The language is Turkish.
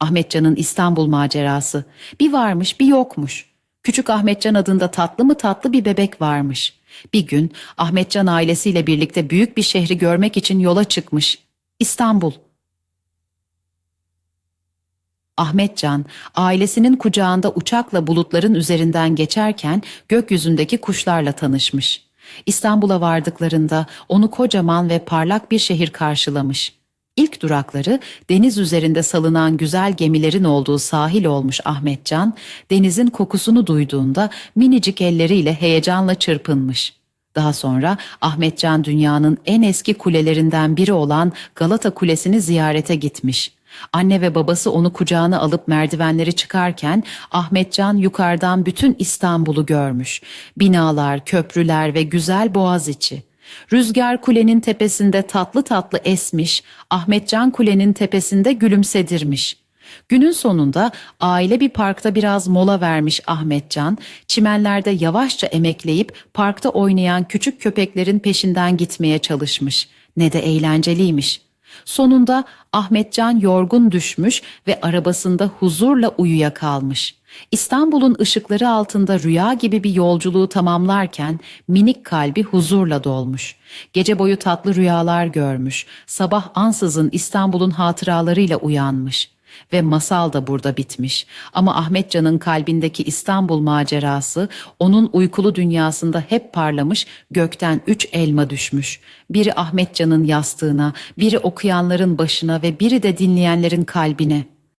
Ahmetcan'ın İstanbul macerası. Bir varmış bir yokmuş. Küçük Ahmetcan adında tatlı mı tatlı bir bebek varmış. Bir gün Ahmetcan ailesiyle birlikte büyük bir şehri görmek için yola çıkmış. İstanbul. Ahmetcan, ailesinin kucağında uçakla bulutların üzerinden geçerken gökyüzündeki kuşlarla tanışmış. İstanbul'a vardıklarında onu kocaman ve parlak bir şehir karşılamış. İlk durakları deniz üzerinde salınan güzel gemilerin olduğu sahil olmuş Ahmetcan, denizin kokusunu duyduğunda minicik elleriyle heyecanla çırpınmış. Daha sonra Ahmetcan dünyanın en eski kulelerinden biri olan Galata Kulesi'ni ziyarete gitmiş. Anne ve babası onu kucağına alıp merdivenleri çıkarken Ahmetcan yukarıdan bütün İstanbul'u görmüş. Binalar, köprüler ve güzel boğaz içi. Rüzgar kulenin tepesinde tatlı tatlı esmiş, Ahmetcan kulenin tepesinde gülümsedirmiş. Günün sonunda aile bir parkta biraz mola vermiş Ahmetcan, çimenlerde yavaşça emekleyip parkta oynayan küçük köpeklerin peşinden gitmeye çalışmış. Ne de eğlenceliymiş. Sonunda Ahmetcan yorgun düşmüş ve arabasında huzurla uyuyakalmış. İstanbul'un ışıkları altında rüya gibi bir yolculuğu tamamlarken minik kalbi huzurla dolmuş. Gece boyu tatlı rüyalar görmüş. Sabah ansızın İstanbul'un hatıralarıyla uyanmış. Ve masal da burada bitmiş. Ama Ahmetcan'ın kalbindeki İstanbul macerası onun uykulu dünyasında hep parlamış, gökten üç elma düşmüş. Biri Ahmetcan'ın yastığına, biri okuyanların başına ve biri de dinleyenlerin kalbine.''